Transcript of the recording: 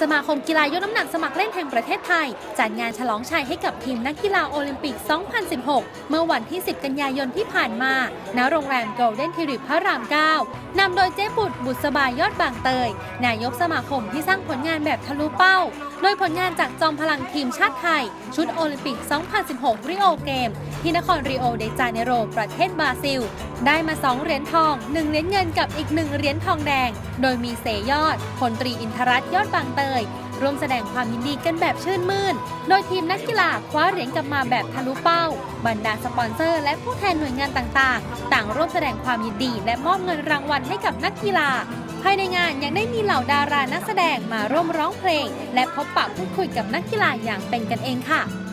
สมาคมกีฬายกน้ำหนักสมัครเล่นแห่งประเทศไทย จัดงานฉลองชัยให้กับทีมนักกีฬาโอลิมปิก 2016 เมื่อวันที่ 10 กันยายนที่ผ่านมา ณ โรงแรมโกลเด้นทิริพระราม 9 นำโดยเจ๊บุตรบุษบายยอดบางเตย นายกสมาคมที่สร้างผลงานแบบทะลุเป้า โดยผลงานจากจอมพลังทีมชาติไทย ชุดโอลิมปิก 2016 ริโอเกม ที่นครริโอเดจาเนโร ประเทศบราซิล ได้มา 2 เหรียญทอง 1 เหรียญเงินกับอีก 1 เหรียญทองแดง โดยมีเสยยอดพลตรีอินทรัตยอดบางเตย ร่วมแสดงความยินดีกันแบบชื่นมื่น โดยทีมนักกีฬาคว้าเหรียญกลับมาแบบทะลุเป้า บรรดาสปอนเซอร์ และผู้แทนหน่วยงานต่างๆ ต่างร่วมแสดงความยินดี และมอบเงินรางวัลให้กับนักกีฬาภายในงานยังได้มีเหล่าดารานักแสดงมาร่วมร้องเพลง และพบปะพูดคุยกับนักกีฬาอย่างเป็นกันเองค่ะ